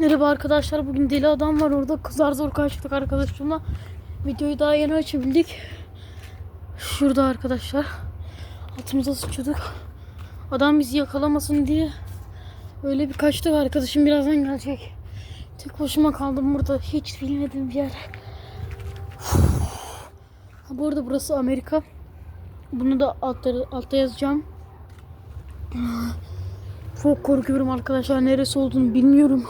Merhaba arkadaşlar. Bugün deli adam var orada. Kızlar zor kaçtık arkadaşımla. Videoyu daha yeni açabildik. Şurada arkadaşlar. Altımıza sıçıyorduk. Adam bizi yakalamasın diye öyle bir kaçtık. Arkadaşım birazdan gelecek. Tek başıma kaldım burada. Hiç bilmediğim bir yer. Ha, bu arada burası Amerika. Bunu da altta, altta yazacağım. Çok korkuyorum arkadaşlar. Neresi olduğunu bilmiyorum.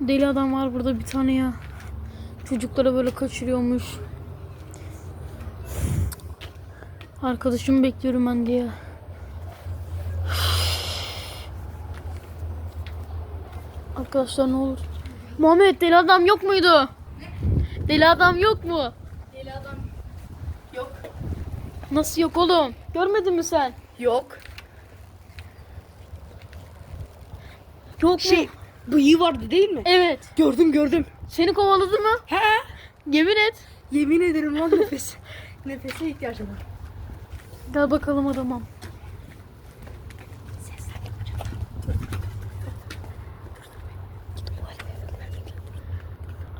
Deli adam var burada bir tane ya. Çocuklara böyle kaçırıyormuş. Arkadaşımı bekliyorum ben diye. Arkadaşlar ne olur. Muhammed deli adam yok muydu? Deli adam yok mu? Deli adam yok. Nasıl yok oğlum? Görmedin mi sen? Yok. Yok Şey mu? Bıyığı vardı değil mi? Evet. Gördüm gördüm. Seni kovaladı mı? He. Yemin et. Yemin ederim lan nefes. Nefese ihtiyacım var. Gel bakalım adama.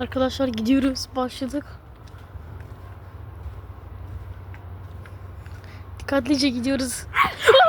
Arkadaşlar gidiyoruz. Başladık. Dikkatlice gidiyoruz.